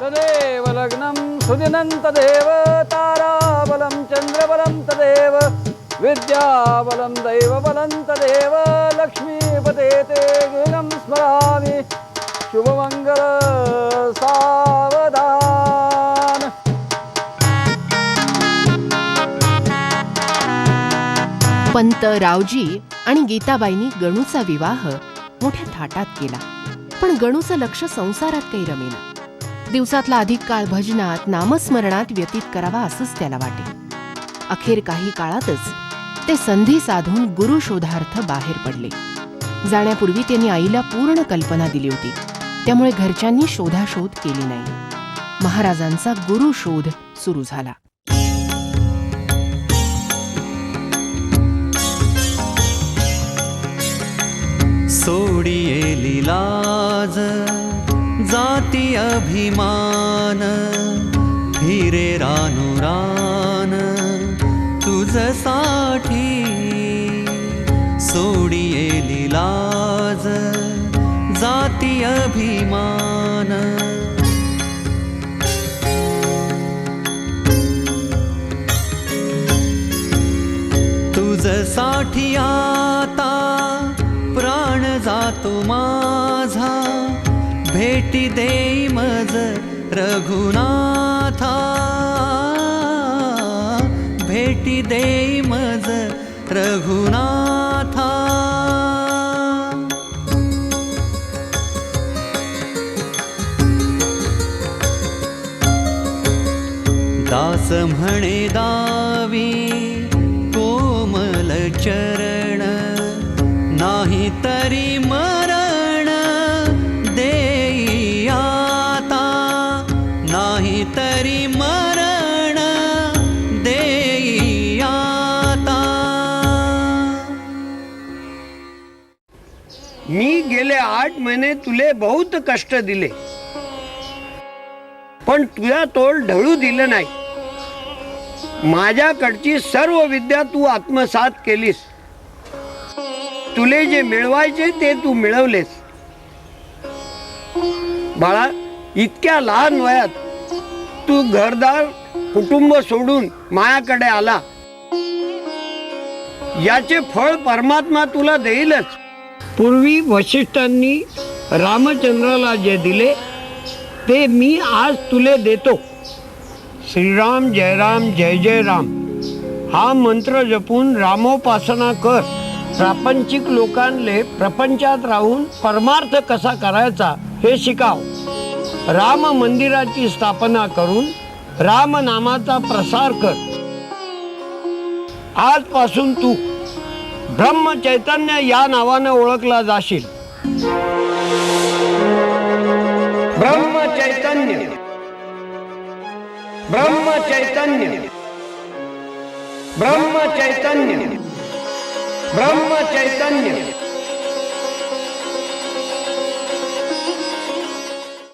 तदेव लग्नं सुदिनं तदेव ताराबलं चन्द्रबलं तदेव विद्याबलं दैवबलं तदेव लक्ष्मीपते ते गुणं स्मरामि। शुभमङ्गल सावधान। पंत रावजी आणि गीताबाईंनी गणूचा विवाह मोठ्या थाटात केला पण गणूचं लक्ष संसारात काही रमेना. दिवसातला अधिक काळ भजनात नामस्मरणात व्यतीत करावा असंच त्याला वाटे. अखेर काही काळातच ते संधी साधून गुरु शोधार्थ बाहेर पडले. जाण्यापूर्वी त्यांनी आईला पूर्ण कल्पना दिली होती. त्यामुळे घरच्यांनी शोधाशोध केली नाही. महाराजांचा गुरु शोध सुरू झाला. सोडिये लाज जाती अभिमान हिरे रानुरान तुझसाठी सोडिये लिलाज जाती अभिमान. तुझसाठी आता प्राण जातो माझा भेटी देई मज रघुनाथा. भेटी देई मज रघुनाथा. दास म्हणे दावी कोमल चरण नाही तरी मग मी गेले आठ महिने तुले बहुत कष्ट दिले. पण तुझ्या तोल ढळू दिलं नाही. माझ्याकडची सर्व विद्या तू आत्मसात केलीस. तुले जे मिळवायचे ते तू मिळवलेस. बाळा इतक्या लहान वयात तू घरदार कुटुंब सोडून मायाकडे आला. याचे फळ परमात्मा तुला देईलच. पूर्वी वशिष्ठांनी रामचंद्राला जे दिले ते मी आज तुले देतो. श्रीराम जय राम जय जय राम हा मंत्र जपून रामोपासना कर. प्रापंचिक लोकांले प्रपंचात राहून परमार्थ कसा करायचा हे शिकाव. राम मंदिराची स्थापना करून राम नामाचा प्रसार कर. आजपासून तू ब्रह्म चैतन्य या नावानं ओळखला जाशील. ब्रह्म चैतन्य. ब्रह्म चैतन्य. ब्रह्म चैतन्य. ब्रह्म चैतन्य.